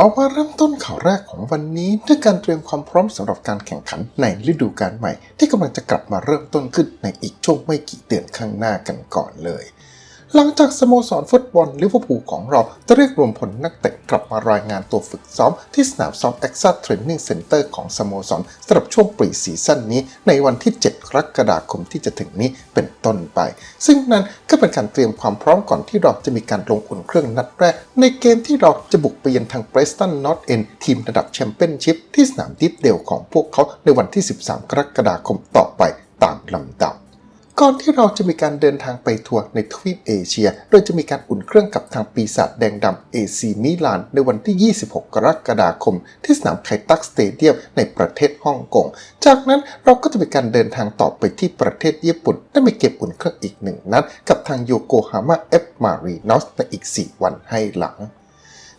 เรามาเริ่มต้นข่าวแรกของวันนี้ด้วยการเตรียมความพร้อมสำหรับการแข่งขันในฤดูกาลใหม่ ที่กำลังจะกลับมาเริ่มต้นขึ้นในอีกช่วงไม่กี่เดือนข้างหน้ากันก่อนเลย หลังจากสโมสรฟุตบอลลิเวอร์พูลของเราจะเรียกรวมผลนักเตะกลับมารายงานตัวฝึกซ้อม ที่สนามซ้อม e x a Training Center ของสโมสรสำหรับช่วงปรีซีซั่นนี้ ในวันที่ 7 กรกฎาคมที่จะถึงนี้เป็นต้นไป ซึ่งนั้นก็เป็นการเตรียมความพร้อมก่อนที่เราจะมีการลงอุ่นเครื่องนัดแรก ในเกมที่เราจะบุกไปเยือนทาง Preston North End ทีมระดับแชมเปี้ยนชิพที่สนามดิฟเดลของพวกเขาในวันที่ 13 กรกฎาคมต่อไปตามลำดับ ก่อนที่เราจะมีการเดินทางไปทัวร์ในทวีปเอเชีย โดยจะมีการอุ่นเครื่องกับทางปีศาจแดงดำเอซีมิลาน ในวันที่ 26 กรกฎาคม ที่สนามไคตักสเตเดียมในประเทศฮ่องกง จากนั้นเราก็จะมีการเดินทางต่อไปที่ประเทศญี่ปุ่น และมีเก็บอุ่นเครื่องอีกหนึ่งนัดกับทางโยโกฮาม่าเอฟมารีนอสในอีก 4 วันให้หลัง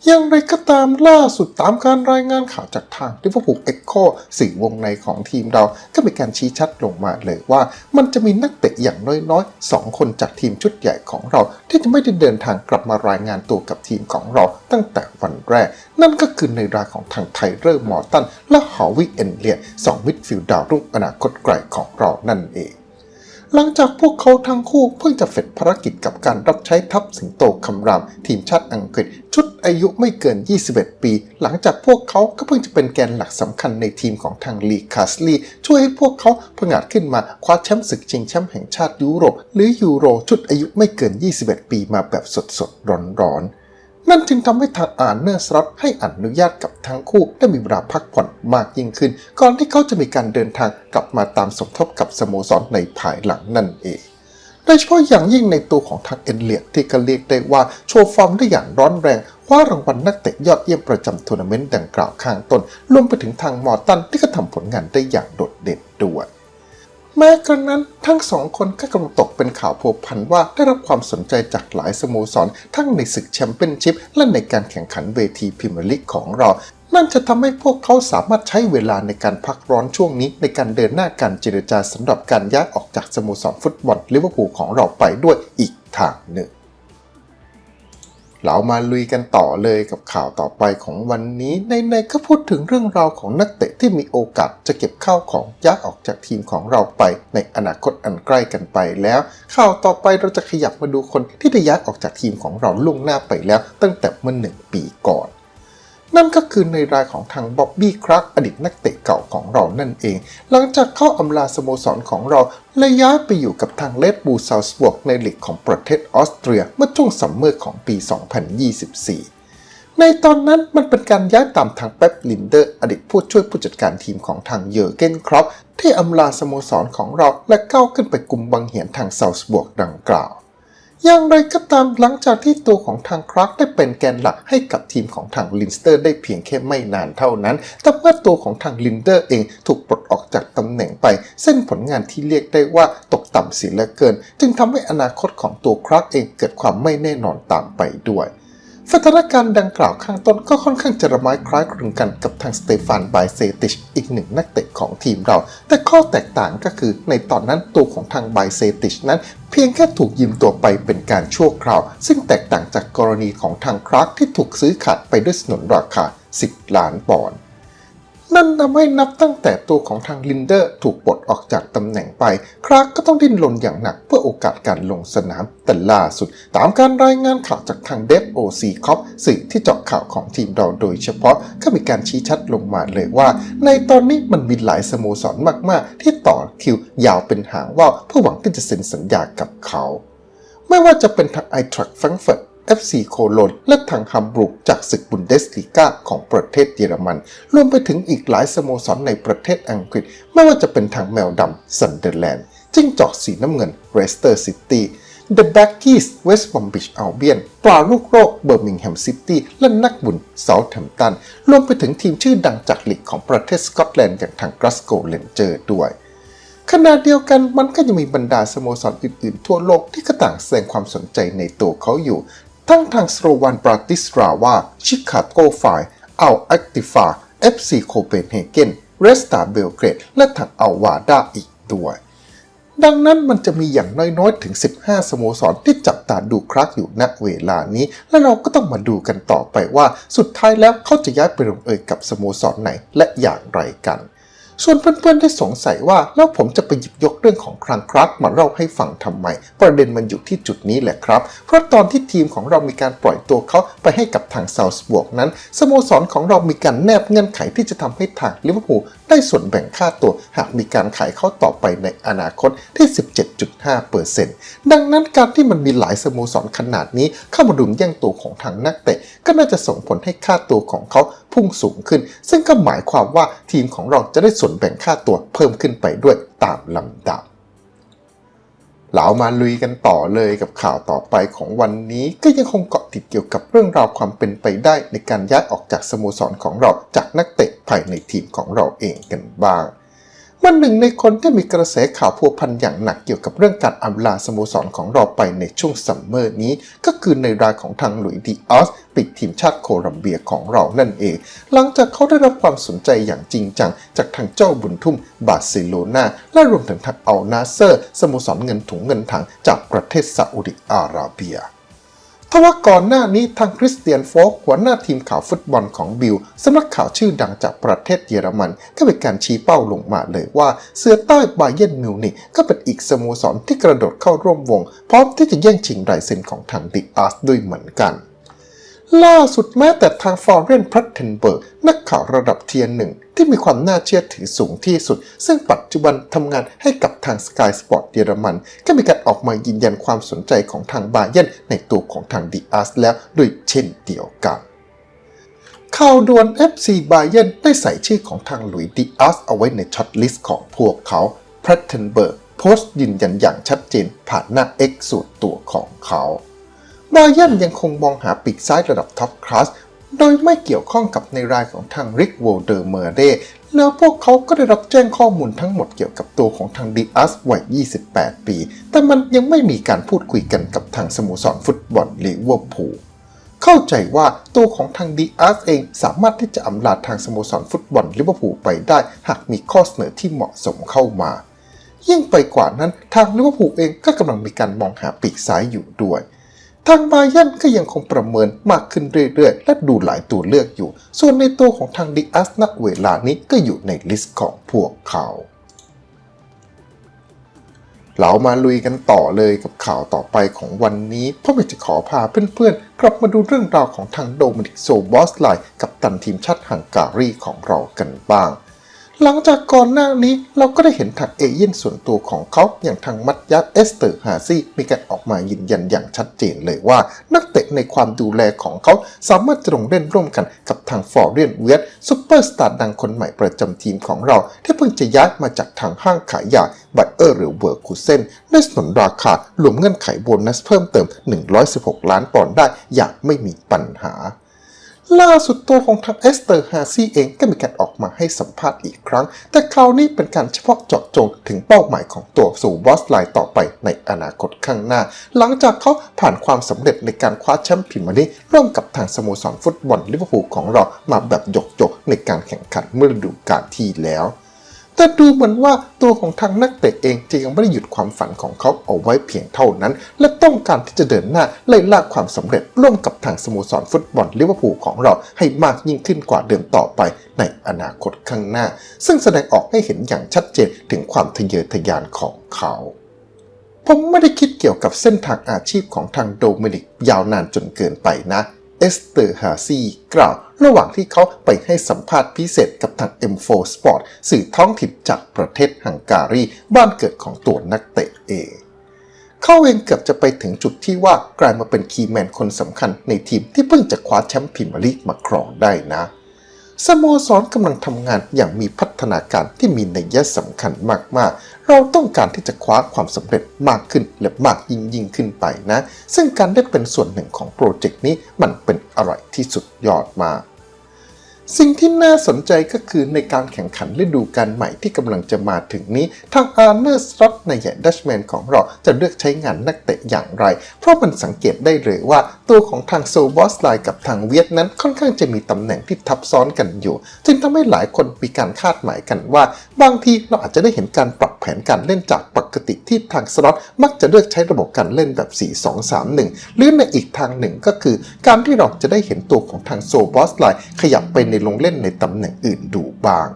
อย่างไรก็ตามล่าสุดตามการรายงานข่าวจากทางลิเวอร์พูลเอ็กโคสื่อวงในของทีมเรา ก็มีการชี้ชัดลงมาเลยว่า มันจะมีนักเตะอย่างน้อยๆ 2 คนจากทีมชุดใหญ่ของเรา ที่จะไม่ได้เดินทางกลับมารายงานตัวกับทีมของเราตั้งแต่วันแรก นั่นก็คือในรายของทางไทเรอร์มอร์ตันและฮอวิเอนเลียสองมิดฟิลด์ดาวรุ่งอนาคตไกลของเรานั่นเอง หลังจากพวกเขาทั้งคู่เพิ่งจะเสร็จภารกิจกับการรับใช้ทัพสิงโตคำราม ทีมชาติอังกฤษ ชุดอายุไม่เกิน 21 ปี หลังจากพวกเขาก็เพิ่งจะเป็นแกนหลักสำคัญในทีมของทางลีคาสลีช่วยให้พวกเขาผงาดขึ้นมาคว้าแชมป์ศึกชิงแชมป์แห่งชาติยุโรป หรือยูโรชุดอายุไม่เกิน 21 ปีมาแบบสดๆร้อนๆ นั่นจึงทำให้ทางอาร์เนอร์สล็อตให้อนุญาตกับทั้งคู่ได้มีเวลาพักผ่อนมากยิ่งขึ้น ก่อนที่เขาจะมีการเดินทางกลับมาตามสมทบกับสโมสรในภายหลังนั่นเองโดยเฉพาะอย่างยิ่งในตัวของทางเอ็นเลียดที่ก็เรียกได้ว่าโชว์ฟอร์มได้อย่างร้อนแรงคว้ารางวัลนักเตะยอดเยี่ยมประจำทัวร์นาเมนต์ดังกล่าวข้างต้นรวมไปถึงทางมอร์ตันที่ก็ทำผลงานได้อย่างโดดเด่นด้วย แม้กระนั้นทั้งสองคนก็กำลังตกเป็นข่าวพัวพันว่าได้รับความสนใจจากหลายสโมสร ทั้งในศึกแชมเปี้ยนชิพและในการแข่งขันเวทีพรีเมียร์ลีกของเรา นั่นจะทำให้พวกเขาสามารถใช้เวลาในการพักร้อนช่วงนี้ในการเดินหน้าการเจรจาสำหรับการย้ายออกจากสโมสรฟุตบอลลิเวอร์พูลของเราไปด้วยอีกทางหนึ่ง เรามาลุยกันต่อเลยกับข่าวต่อไปของวันนี้ ในๆก็พูดถึงเรื่องราวของนักเตะที่มีโอกาสจะเก็บข้าวของย้ายออกจากทีมของเราไป ในอนาคตอันใกล้กันไปแล้ว ข่าวต่อไปเราจะขยับมาดูคนที่ได้ย้ายออกจากทีมของเราล่วงหน้าไปแล้ว ตั้งแต่เมื่อหนึ่งปีก่อน นั่นก็คือในรายของทางบ๊อบบี้ครักอดีตนักเตะเก่าของเรานั่นเอง หลังจากเข้าอำลาสโมสรของเรา และย้ายไปอยู่กับทางเลดบูซาวสบวกในลีกของประเทศออสเตรียเมื่อช่วงซัมเมอร์ของปี 2024 ในตอนนั้นมันเป็นการย้ายตามทางเป๊ปลินเดอร์อดีตผู้ช่วยผู้จัดการทีมของทางเยอร์เกนครอปที่อำลาสโมสรของเราและก้าวขึ้นไปกลุ่มบังเหียนทางซาวสบวกดังกล่าว อย่างไรก็ตามหลังจากที่ตัวของทางครักได้เป็นแกนหลักให้กับทีมของทางลินสเตอร์ได้เพียงแค่ไม่นานเท่านั้น แต่เมื่อตัวของทางลินเดอร์เองถูกปลดออกจากตำแหน่งไป เส้นผลงานที่เรียกได้ว่าตกต่ำเสียเหลือเกิน จึงทำให้อนาคตของตัวครักเองเกิดความไม่แน่นอนตามไปด้วย สถานการณ์ดังกล่าวข้างต้นก็ค่อนข้างจะระไม้คล้ายคลึงกันกับทางสเตฟานไบเซติชอีกหนึ่งนักเตะของทีมเรา แต่ข้อแตกต่างก็คือในตอนนั้นตัวของทางไบเซติชนั้น เพียงแค่ถูกยืมตัวไปเป็นการชั่วคราว ซึ่งแตกต่างจากกรณีของทางคราร์กที่ถูกซื้อขาดไปด้วยสนนราคา 10 ล้านปอนด์ นั่นทำให้นับตั้งแต่ตัวของทางลินเดอร์ถูกปลดออกจากตำแหน่งไป ครากก็ต้องดิ้นรนอย่างหนักเพื่อโอกาสการลงสนาม แต่ล่าสุด ตามการรายงานข่าวจากทางเดฟโอซีคอปสื่อที่เจาะข่าวของทีมเราโดยเฉพาะ ก็มีการชี้ชัดลงมาเลยว่า ในตอนนี้มันมีหลายสโมสรมากๆ ที่ต่อคิวยาวเป็นหางว่าวเพื่อหวังที่จะเซ็นสัญญากับเขา ไม่ว่าจะเป็นทางไอทรัคแฟรงเฟิร์ต FC โคโลนและทางฮัมบรูกจากศึกบุนเดสลีกาของประเทศเยอรมัน รวมไปถึงอีกหลายสโมสรในประเทศอังกฤษ ไม่ว่าจะเป็นทางแมวดำซันเดอร์แลนด์จิ้งจอกสีน้ำเงินเรสเตอร์ซิตี้ The Backies West Bromwich Albion ปลาลูกโรคเบอร์มิงแฮมซิตี้และนักบุญเซาท์แฮมป์ตัน รวมไปถึงทีมชื่อดังจากลีกของประเทศสกอตแลนด์อย่างทางกราสโกเลนเจอร์ด้วยขณะเดียวกันมันก็ยังมีบรรดาสโมสรอื่นๆ ทั่วโลกที่ก็ต่างแสดงความสนใจในตัวเขาอยู่ ทั้งทางสโลวันบราติสราวาชิคาโกไฟอัลแอคติฟาเอฟซีโคเปนเฮเกนเรสตาเบลเกรด และทางอัลวาดาอีกด้วยดังนั้นมันจะมีอย่างน้อยๆ ถึง 15 สโมสรที่จับตาดูครักอยู่ณเวลานี้ และเราก็ต้องมาดูกันต่อไปว่า สุดท้ายแล้วเขาจะย้ายไปลงเอยกับสโมสรไหนและอย่างไรกัน ส่วนเพื่อนๆได้สงสัยว่าแล้วผมจะไปหยิบยกเรื่องของครังครักมาเล่าให้ฟังทำไม ประเด็นมันอยู่ที่จุดนี้แหละครับ เพราะตอนที่ทีมของเรามีการปล่อยตัวเขาไปให้กับทางซาวส์บวกนั้นสโมสรของเรามีการแนบเงื่อนไขที่จะทำให้ทางลิเวอร์พูล ได้ส่วนแบ่งค่าตัวหากมีการขายเข้าต่อไปในอนาคตที่ 17.5%ดังนั้นการที่มันมีหลายสโมสรขนาดนี้เข้ามาดุมแย่งตัวของทางนักเตะ ก็น่าจะส่งผลให้ค่าตัวของเขาพุ่งสูงขึ้น ซึ่งก็หมายความว่าทีมของเราจะได้ส่วนแบ่งค่าตัวเพิ่มขึ้นไปด้วยตามลำดับ เรามาลุยกันต่อเลยกับข่าวต่อไปของวันนี้ ก็ยังคงเกาะติดเกี่ยวกับเรื่องราวความเป็นไปได้ในการย้ายออกจากสโมสรของเราจากนักเตะภายในทีมของเราเองกันบ้าง มันหนึ่งในคนที่มีกระแสข่าวพัวพันอย่างหนักเกี่ยวกับเรื่องการอำลาสโมสรของเราไปในช่วงซัมเมอร์นี้ ก็คือในรายของทางหลุยดีออสปิดทีมชาติโคลัมเบียของเรานั่นเอง หลังจากเขาได้รับความสนใจอย่างจริงจัง จากทางเจ้าบุญทุ่มบาร์เซโลนาและรวมถึงทางอัลนาเซอร์สโมสรเงินถุงเงินถังจากประเทศซาอุดิอาระเบีย ทว่าก่อนหน้านี้ทางคริสเตียนโฟกหัวหน้าทีมข่าวฟุตบอลของบิลสำนักข่าวชื่อดังจากประเทศเยอรมัน ก็เป็นการชี้เป้าลงมาเลยว่า เสือใต้บาเยนมิวนิกก็เป็นอีกสโมสรที่กระโดดเข้าร่วมวง พร้อมที่จะแย่งชิงลายเซ็นของทางดิอาร์สด้วยเหมือนกัน ล่าสุดแม้แต่ทางฟอร์เรนพรัตเทนเบิร์กนักข่าวระดับเทียร์หนึ่งที่มีความน่าเชื่อถือสูงที่สุด ซึ่งปัจจุบันทำงานให้กับทาง Sky Sport เยอรมัน ก็มีการออกมายืนยันความสนใจของทางบาเยนในตัวของทางดีอาร์สแล้วด้วยเช่นเดียวกันข่าวด่วน FC บาเยนได้ใส่ชื่อของทางหลุยดีอาร์สเอาไว้ในช็อตลิสต์ของพวกเขาพรัตเทนเบิร์กโพสต์ยืนยันอย่างชัดเจนผ่านหน้า X ส่วนตัวของเขา บาเยร์นยังคงมองหาปีกซ้ายระดับท็อปคลาสโดยไม่เกี่ยวข้องกับในรายของทางริกโวเดอร์เมเรแล้วพวกเขาก็ได้รับแจ้งข้อมูลทั้งหมดเกี่ยวกับตัวของทางดีอัสวัย 28 ปี แต่มันยังไม่มีการพูดคุยกันกับทางสโมสรฟุตบอลลิเวอร์พูลเข้าใจว่าตัวของทางดีอาร์สเองสามารถที่จะอำลาทางสโมสรฟุตบอลลิเวอร์พูลไปได้ หากมีข้อเสนอที่เหมาะสมเข้ามา ยิ่งไปกว่านั้นทางลิเวอร์พูลเองก็กำลังมีการมองหาปีกซ้ายอยู่ด้วย ทางบายันก็ยังคงประเมินมากขึ้นเรื่อยๆ และดูหลายตัวเลือกอยู่ ส่วนในตัวของทางดิอัสณเวลานี้ก็อยู่ในลิสต์ของพวกเขาเรามาลุยกันต่อเลยกับข่าวต่อไปของวันนี้เพราะอยากจะขอพาเพื่อนๆ กลับมาดูเรื่องราวของทางโดมินิกโซบอสไลกับตันทีมชาติฮังการีของเรากันบ้าง หลังจากก่อนหน้านี้เราก็ได้เห็นทางเอเย่นส่วนตัวของเขาอย่างทางมัตยัตเอสเตอร์ฮาซี่มีการออกมายืนยันอย่างชัดเจนเลยว่า นักเตะในความดูแลของเขาสามารถจะลงเล่นร่วมกันกับทางฟอร์เรียนเวียตซูเปอร์สตาร์ดังคนใหม่ประจำทีมของเรา ที่เพิ่งจะย้ายมาจากทางห้างขายยาบัตเออร์หรือเวอร์คูเซนได้สนนราคารวมเงื่อนไขโบนัสเพิ่มเติม 116 ล้านปอนด์ได้อย่างไม่มีปัญหา ล่าสุดตัวของทางเอสเตอร์ฮาซี่เองก็มีการออกมาให้สัมภาษณ์อีกครั้ง แต่คราวนี้เป็นการเฉพาะเจาะจงถึงเป้าหมายของตัวสู่บอสไลน์ต่อไปในอนาคตข้างหน้า หลังจากเขาผ่านความสำเร็จในการคว้าแชมป์พรีเมียร์ลีกร่วมกับทางสโมสรฟุตบอลลิเวอร์พูลของเรามาแบบหยกๆในการแข่งขันเมื่อฤดูกาลที่แล้ว แต่ดูเหมือนว่าตัวของทางนักเตะเองจะยังไม่ได้หยุดความฝันของเขาเอาไว้เพียงเท่านั้น และต้องการที่จะเดินหน้าไล่ล่าความสำเร็จร่วมกับทางสโมสรฟุตบอลลิเวอร์พูลของเราให้มากยิ่งขึ้นกว่าเดิมต่อไปในอนาคตข้างหน้า ซึ่งแสดงออกให้เห็นอย่างชัดเจนถึงความทะเยอทะยานของเขาผมไม่ได้คิดเกี่ยวกับเส้นทางอาชีพของทางโดมินิกยาวนานจนเกินไปนะ เอสเตอร์ฮาซีกล่าว ระหว่างที่เขาไปให้สัมภาษณ์พิเศษกับทาง M4 Sport สื่อท้องถิ่นจากประเทศฮังการี บ้านเกิดของตัวนักเตะเองเขาเองเกือบจะไปถึงจุดที่ว่ากลายมาเป็นคีย์แมนคนสำคัญในทีมที่เพิ่งจะคว้าแชมป์พรีเมียร์ลีกมาครองได้นะ สโมสรกำลังทำงานอย่างมีพัฒนาการที่มีนัยสำคัญมากๆ เราต้องการที่จะคว้าความสำเร็จมากขึ้นและมากยิ่งยิ่งขึ้นไปนะ ซึ่งการได้เป็นส่วนหนึ่งของโปรเจกต์นี้มันเป็นอะไรที่สุดยอดมาก สิ่งที่น่าสนใจก็คือในการแข่งขันฤดูกาลใหม่ที่กำลังจะมาถึงนี้ ทางอาร์เนอร์สล็อตในใหญ่ดัชแมนของเราจะเลือกใช้งานนักเตะอย่างไร เพราะมันสังเกตได้เลยว่า ตัวของทางโซบอสไลกับทางเวียดนั้นค่อนข้างจะมีตำแหน่งที่ทับซ้อนกันอยู่ จึงทำให้หลายคนมีการคาดหมายกันว่า บางทีเราอาจจะได้เห็นการปรับแผนการเล่นจากปกติที่ทางสล็อตมักจะเลือกใช้ระบบการเล่นแบบ 4-2-3-1 หรือในอีกทางหนึ่งก็คือ การที่เราจะได้เห็นตัวของทางโซบอสไลขยับไปในลงเล่นในตำแหน่งอื่นดูบ้าง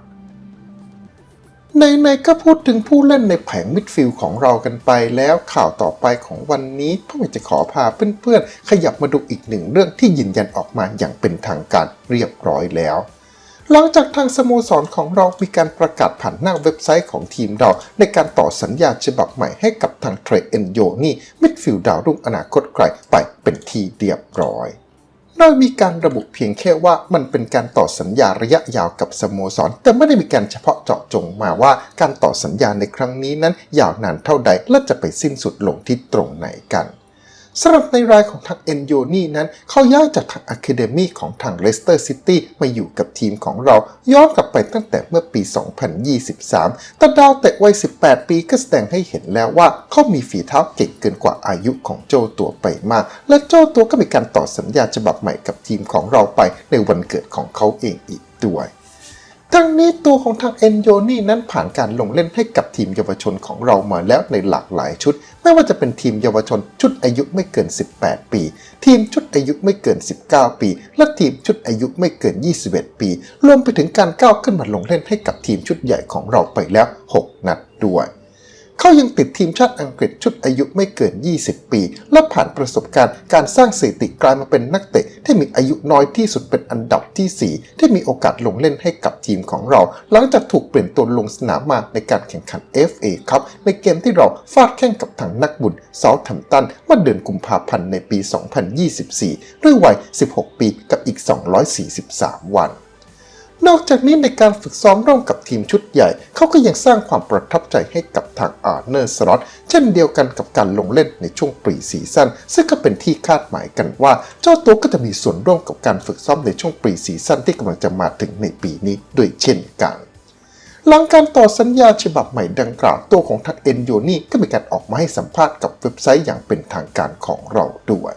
ในๆก็พูดถึงผู้เล่นในแผงมิดฟิลด์ของเรากันไปแล้วข่าวต่อไปของวันนี้พ่อจะขอพาเพื่อนๆ ขยับมาดูอีกหนึ่งเรื่องที่ยืนยันออกมาอย่างเป็นทางการเรียบร้อยแล้วหลังจากทางสโมสรของเรามีการประกาศผ่านหน้าเว็บไซต์ของทีมเรา ในการต่อสัญญาฉบับใหม่ให้กับทางเทรเอนโยนี่มิดฟิลด์ดาวรุ่งอนาคตไกลไปเป็นทีเรียบร้อย โดยมีการระบุเพียงแค่ว่ามันเป็นการต่อสัญญาระยะยาวกับสโมสร แต่ไม่ได้มีการเฉพาะเจาะจงมาว่าการต่อสัญญาในครั้งนี้นั้นยาวนานเท่าใดและจะไปสิ้นสุดลงที่ตรงไหนกัน สำหรับในรายของทางเอนโยนี่นั้น เขาย้ายจากทางอะคาเดมีของทางเลสเตอร์ซิตี้มาอยู่กับทีมของเราย้อนกลับไปตั้งแต่เมื่อปี 2023 แต่ดาวเตะวัย 18 ปีก็แสดงให้เห็นแล้วว่าเขามีฝีเท้าเก่งเกินกว่าอายุของโจตัวไปมาก และโจตัวก็มีการต่อสัญญาฉบับใหม่กับทีมของเราไปในวันเกิดของเขาเองอีกด้วย ทั้งนี้ตัวของทางเอนโยนี่นั้นผ่านการลงเล่นให้กับทีมเยาวชนของเรามาแล้วในหลากหลายชุด ไม่ว่าจะเป็นทีมเยาวชนชุดอายุไม่เกิน 18 ปี ทีมชุดอายุไม่เกิน 19 ปี และทีมชุดอายุไม่เกิน 21 ปี รวมไปถึงการก้าวขึ้นมาลงเล่นให้กับทีมชุดใหญ่ของเราไปแล้ว 6 นัดด้วย เขายังติดทีมชาติอังกฤษชุดอายุไม่เกิน 20 ปี และผ่านประสบการณ์การสร้างสถิติกลายมาเป็นนักเตะ ที่มีอายุน้อยที่สุดเป็นอันดับที่ 4 ที่มีโอกาสลงเล่นให้กับทีมของเรา หลังจากถูกเปลี่ยนตัวลงสนามมาในการแข่งขัน FA ครับในเกมที่เราฟาดแข่งกับทางนักบุญเซาท์แฮมตันเมื่อเดือนกุมภาพันธ์ในปี 2024 ด้วยวัย 16 ปีกับอีก 243 วัน นอกจากนี้ในการฝึกซ้อมร่วมกับทีมชุดใหญ่ เขาก็ยังสร้างความประทับใจให้กับทางอาร์เนอร์สล็อตเช่นเดียวกันกับการลงเล่นในช่วงปรีซีซั่นซึ่งก็เป็นที่คาดหมายกันว่า เจ้าตัวก็จะมีส่วนร่วมกับการฝึกซ้อมในช่วงปรีซีซั่นที่กำลังจะมาถึงในปีนี้ด้วยเช่นกันหลังการต่อสัญญาฉบับใหม่ดังกล่าวตัวของทักเอนโยนี่ก็มีการออกมาให้สัมภาษณ์กับเว็บไซต์อย่างเป็นทางการของเราด้วย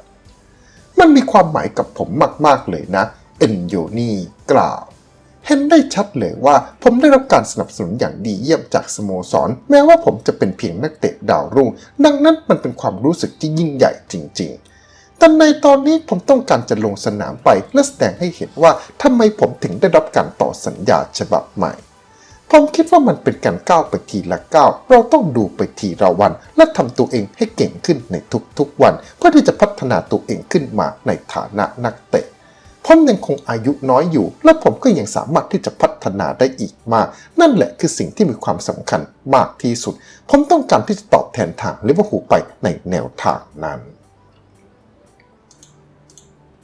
มันมีความหมายกับผมมาก ๆ เลยนะ เอนโยนี่กล่าว เห็นได้ชัดเลยว่าผมได้รับการสนับสนุนอย่างดีเยี่ยมจากสโมสร แม้ว่าผมจะเป็นเพียงนักเตะดาวรุ่ง ดังนั้นมันเป็นความรู้สึกที่ยิ่งใหญ่จริง ๆแต่ในตอนนี้ผมต้องการจะลงสนามไปและแสดงให้เห็นว่าทำไมผมถึงได้รับการต่อสัญญาฉบับใหม่ ผมคิดว่ามันเป็นการก้าวไปทีละก้าว เราต้องดูไปทีละวัน และทำตัวเองให้เก่งขึ้นในทุกๆวัน เพื่อที่จะพัฒนาตัวเองขึ้นมาในฐานะนักเตะ ผมยังคงอายุน้อยอยู่ และผมก็ยังสามารถที่จะพัฒนาได้อีกมาก นั่นแหละคือสิ่งที่มีความสำคัญมากที่สุด ผมต้องการที่จะตอบแทนทางลิเวอร์พูลไปในแนวทางนั้น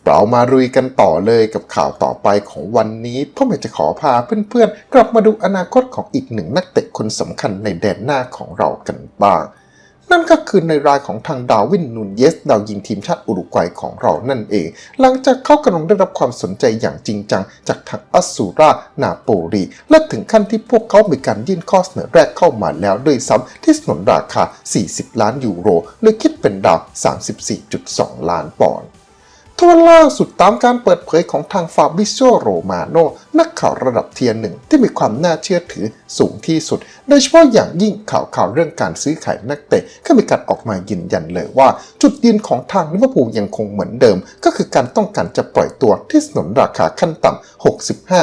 เรามาลุยกันต่อเลยกับข่าวต่อไปของวันนี้พ่อแม่จะขอพาเพื่อนๆ กลับมาดูอนาคตของอีกหนึ่งนักเตะคนสำคัญในแดนหน้าของเรากันบ้าง นั่นก็คือในรายของทางดาวินนูนเยส ดาวยิงทีมชาติอุรุกวัยของเรานั่นเอง หลังจากเขากำลังได้รับความสนใจอย่างจริงจัง จากทางอัสซูรานาโปลี และถึงขั้นที่พวกเขามีการยื่นข้อเสนอแรกเข้ามาแล้วด้วยซ้ำที่สนนราคา 40 ล้านยูโร หรือคิดเป็นดาว 34.2 ล้านปอนด์ ทว่าล่าสุดตามการเปิดเผยของทางฟาบิโซโรมาโนนักข่าวระดับเทียร์หนึ่งที่มีความน่าเชื่อถือสูงที่สุด โดยเฉพาะอย่างยิ่งข่าวข่าวเรื่องการซื้อขายนักเตะก็มีการออกมายืนยันเลยว่า จุดยืนของทางลิเวอร์พูลยังคงเหมือนเดิม ก็คือการต้องการจะปล่อยตัวที่สนนราคาขั้นต่ำ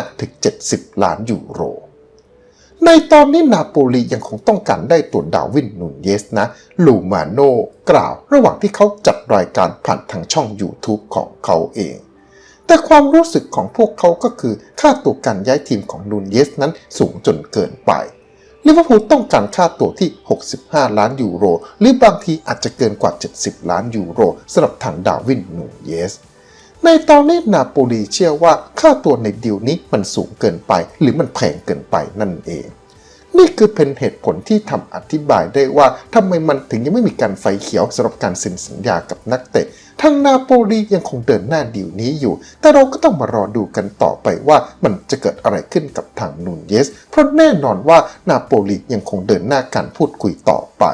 65-70 ล้านยูโร ในตอนนี้นาโปลียังคงต้องการได้ตัวดาวินนูนเยสนะ ลูมาโนกล่าวระหว่างที่เขาจัดรายการผ่านทางช่อง YouTube ของเขาเอง แต่ความรู้สึกของพวกเขาก็คือค่าตัวการย้ายทีมของนูนเยสนั้นสูงจนเกินไปลิเวอร์พูลต้องการค่าตัวที่ 65 ล้านยูโร หรือบางทีอาจจะเกินกว่า 70 ล้านยูโรสำหรับทางดาวินนูนเยส ในตอนนี้นาโปลีเชื่อว่าค่าตัวในดีลนี้มันสูงเกินไป หรือมันแพงเกินไปนั่นเอง นี่คือเป็นเหตุผลที่ทำอธิบายได้ว่าทำไมมันถึงยังไม่มีการไฟเขียวสำหรับการเซ็นสัญญากับนักเตะทางนาโปลียังคงเดินหน้าดีลนี้อยู่ แต่เราก็ต้องมารอดูกันต่อไปว่ามันจะเกิดอะไรขึ้นกับทางนูนเยส เพราะแน่นอนว่านาโปลียังคงเดินหน้าการพูดคุยต่อไป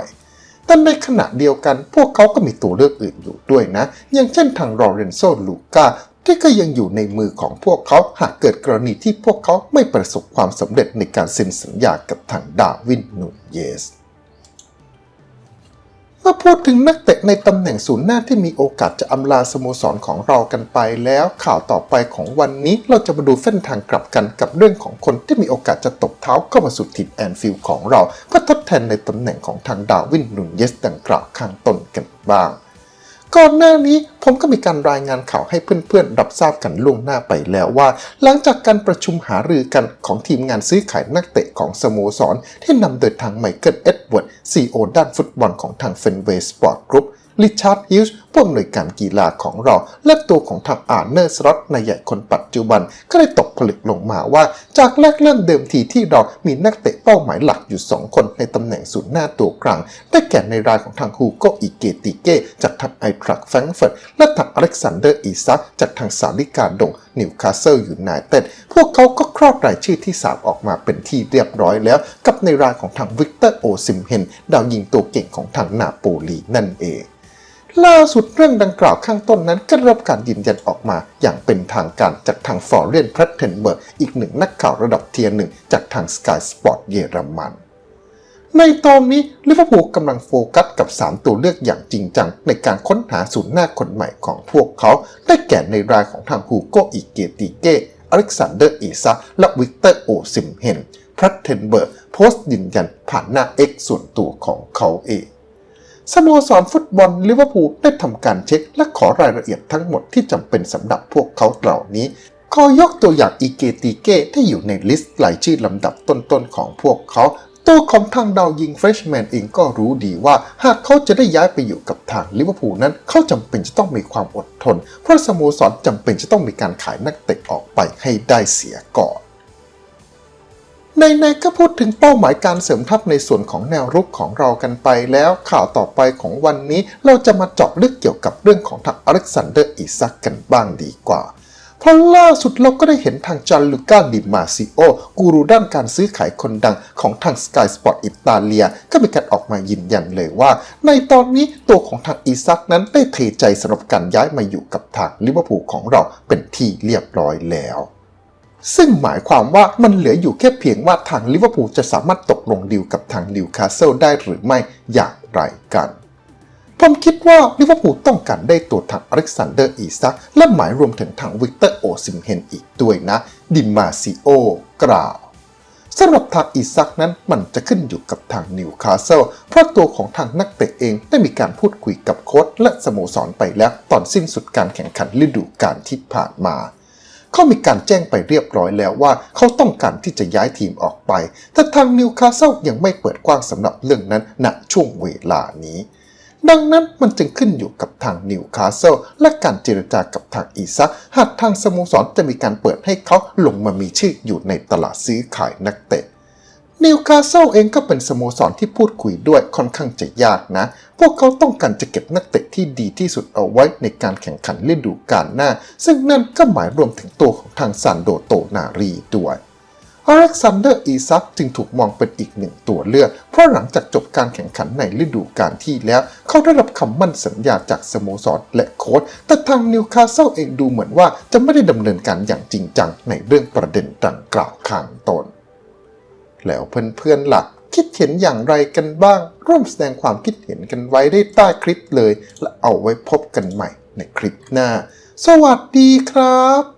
แต่ในขณะเดียวกันพวกเขาก็มีตัวเลือกอื่นอยู่ด้วยนะ อย่างเช่นทางลอเรนโซลูกาที่ก็ยังอยู่ในมือของพวกเขาหากเกิดกรณีที่พวกเขาไม่ประสบความสำเร็จในการเซ็นสัญญากับทางดาวินนูเยส มื่อพูดถึงนักเตะในตำแหน่งศูนย์หน้าที่มีโอกาสจะอำลาสโมสรของเรากันไปแล้วข่าวต่อไปของวันนี้เราจะมาดูเส้นทางกลับกันกับเรื่องของคนที่มีโอกาสจะตบเท้าเข้ามาสู่ถิ่นแอนฟิลด์ของเราเพื่อทดแทนในตำแหน่งของทางดาวินนุนเยสดังกล่าวข้างต้นกันบ้าง ก่อนหน้านี้ผมก็มีการรายงานข่าวให้เพื่อนๆ รับทราบกันล่วงหน้าไปแล้วว่า หลังจากการประชุมหารือกันของทีมงานซื้อขายนักเตะของสโมสร ที่นำโดยทางไมเคิลเอ็ดเวิร์ดซีโอด้านฟุตบอลของทางเฟนเวย์สปอร์ตกรุ๊ปริชาร์ดฮิลส์ผู้อำนวยการกีฬาของเรา และตัวของทางอาร์เนอร์สล็อตนายใหญ่คนปัจจุบัน ก็ได้ตกผลึกลงมาว่า จากแรกเริ่มเดิมทีที่เรามีนักเตะ เป้าหมายหลักอยู่ 2 คนในตำแหน่งศูนย์หน้าตัวกลาง ได้แก่ในรายของทางฮูโกอิเกติเกจากทางไอทรักแฟรงเฟิร์ตและทางอเล็กซานเดอร์อีซักจากทางสาลิกาดงนิวคาสเซิลยูไนเต็ดพวกเขาก็ครอบรายชื่อที่ 3 ออกมาเป็นที่เรียบร้อยแล้ว กับในรายของทางวิกเตอร์โอซิมเฮนดาวยิงตัวเก่งของทางนาโปลีนั่นเอง ล่าสุดเรื่องดังกล่าวข้างต้นนั้นก็ได้รับการยืนยันออกมา อย่างเป็นทางการจากทางฟอร์เรนพรัตเทนเบิร์กอีกหนึ่งนักข่าวระดับเทียร์หนึ่งจากทางสกายสปอร์ตเยอรมัน ในตอนนี้ลิเวอร์พูลกำลังโฟกัสกับ 3 ตัวเลือกอย่างจริงจัง ในการค้นหาศูนย์หน้าคนใหม่ของพวกเขา ได้แก่ในรายของทางฮูโกอิเกติเกอเล็กซานเดอร์อีซาและวิกเตอร์โอซิมเฮนพรัตเทนเบิร์กโพสต์ยืนยันผ่านหน้า X ส่วนตัวของเขาเอง สโมสรฟุตบอลลิเวอร์พูลได้ทำการเช็คและขอรายละเอียดทั้งหมดที่จำเป็นสำหรับพวกเขาเหล่านี้ ขอยกตัวอย่างอีเกติเก้ที่อยู่ในลิสต์รายชื่อลำดับต้นๆของพวกเขา ตัวของทางดาวยิงเฟรชแมนเองก็รู้ดีว่า หากเขาจะได้ย้ายไปอยู่กับทางลิเวอร์พูลนั้น เขาจำเป็นจะต้องมีความอดทน เพราะสโมสรจำเป็นจะต้องมีการขายนักเตะออกไปให้ได้เสียก่อน ในๆก็พูดถึงเป้าหมายการเสริมทัพในส่วนของแนวรุกของเรากันไปแล้วข่าวต่อไปของวันนี้เราจะมาเจาะลึกเกี่ยวกับเรื่องของทางอเล็กซานเดอร์อิซักกันบ้างดีกว่า เพราะล่าสุดเราก็ได้เห็นทางจันลูก้าดิมาซิโอกูรูด้านการซื้อขายคนดังของทาง Sky Sport อิตาเลีย ก็มีการออกมายืนยันเลยว่า ในตอนนี้ตัวของทางอิซักนั้นได้เทใจสำหรับการย้ายมาอยู่กับทางลิเวอร์พูลของเราเป็นที่เรียบร้อยแล้ว ซึ่งหมายความว่ามันเหลืออยู่แค่เพียงว่าทางลิเวอร์พูลจะสามารถตกลงดีลกับทางนิวคาสเซิลได้หรือไม่อย่างไรกันผมคิดว่าลิเวอร์พูลต้องการได้ตัวทางอเล็กซานเดอร์อีซักและหมายรวมถึงทางวิกเตอร์โอซิมเฮนอีกด้วยนะ ดิมาซิโอกล่าวสำหรับทางอีซักนั้นมันจะขึ้นอยู่กับทางนิวคาสเซิลเพราะตัวของทางนักเตะเองได้มีการพูดคุยกับโค้ชและสโมสรไปแล้วตอนสิ้นสุดการแข่งขันฤดูกาลที่ผ่านมา เขามีการแจ้งไปเรียบร้อยแล้วว่าเขาต้องการที่จะย้ายทีมออกไป แต่ทางนิวคาสเซิลยังไม่เปิดกว้างสำหรับเรื่องนั้นณช่วงเวลานี้ ดังนั้นมันจึงขึ้นอยู่กับทางนิวคาสเซิลและการเจรจากับทางอีซักหากทางสโมสรจะมีการเปิดให้เขาลงมามีชื่ออยู่ในตลาดซื้อขายนักเตะ นิวคาสเซิลเองก็เป็นสโมสรที่พูดคุยด้วยค่อนข้างจะยากนะ พวกเขาต้องการจะเก็บนักเตะที่ดีที่สุดเอาไว้ในการแข่งขันฤดูกาลหน้า ซึ่งนั่นก็หมายรวมถึงตัวของทางซานโดโตนารีด้วยอเล็กซานเดอร์อีซักจึงถูกมองเป็นอีกหนึ่งตัวเลือก เพราะหลังจากจบการแข่งขันในฤดูกาลที่แล้ว เขาได้รับคำมั่นสัญญาจากสโมสรและโค้ชแต่ทางนิวคาสเซิลเองดูเหมือนว่าจะไม่ได้ดำเนินการอย่างจริงจังในเรื่องประเด็นดังกล่าวข้างต้น แล้วเพื่อนๆหลักคิดเห็นอย่างไรกันบ้าง ร่วมแสดงความคิดเห็นกันไว้ได้ใต้คลิปเลย และเอาไว้พบกันใหม่ในคลิปหน้า สวัสดีครับ